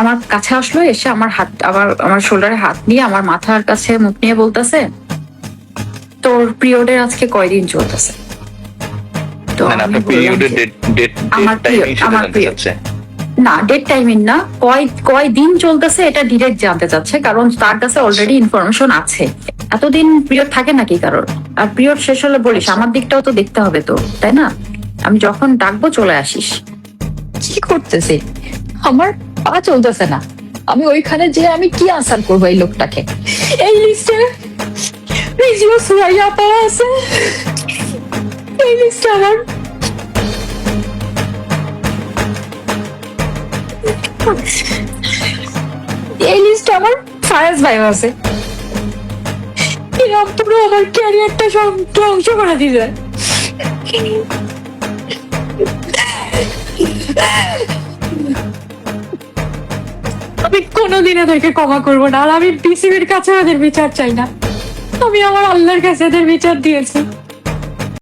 আমার কাছে আসলো এসে আমার হাত আবার আমার শোল্ডারে হাত নিয়ে আমার মাথার কাছে মুখ নিয়ে বলতেছে তোর পিরিয়ডের আজকে কয়দিন চলতেছে? তো মানে আমার আমার না ডেট টাইমিং না কয় কয় দিন চলতেছে এটা ডিরেক্ট জানতে চাচ্ছে কারণ তার কাছে অলরেডি ইনফরমেশন আছে। এতদিন পিরিয়ড থাকে নাকি কারোর? আর পিরিয়ড শেষ হলে বলিস আমার দিকটাও তো দেখতে হবে তো তাই না? আমি যখন ডাকবো চলে আসিস। কি করতেছে? আমার পা চলতেছে না। আমি ওইখানে যে আমি কি আনসার করব এই লোকটাকে? এই লিস্টে রিজিও সুরাইয়া পাওয়া আছে। এই লিস্টে আমার। এই লিস্টে আমার ফায়াজ ভাই আছে। এরকম পুরো আমার ক্যারিয়ারটা ধ্বংস করে দিবে। আমি কোনোদিন এদেরকে ক্ষমা করব না, আর আমি পিসিবির কাছে ওদের বিচার চাই না। আমি আমার আল্লাহর কাছে এদের বিচার দিয়েছি।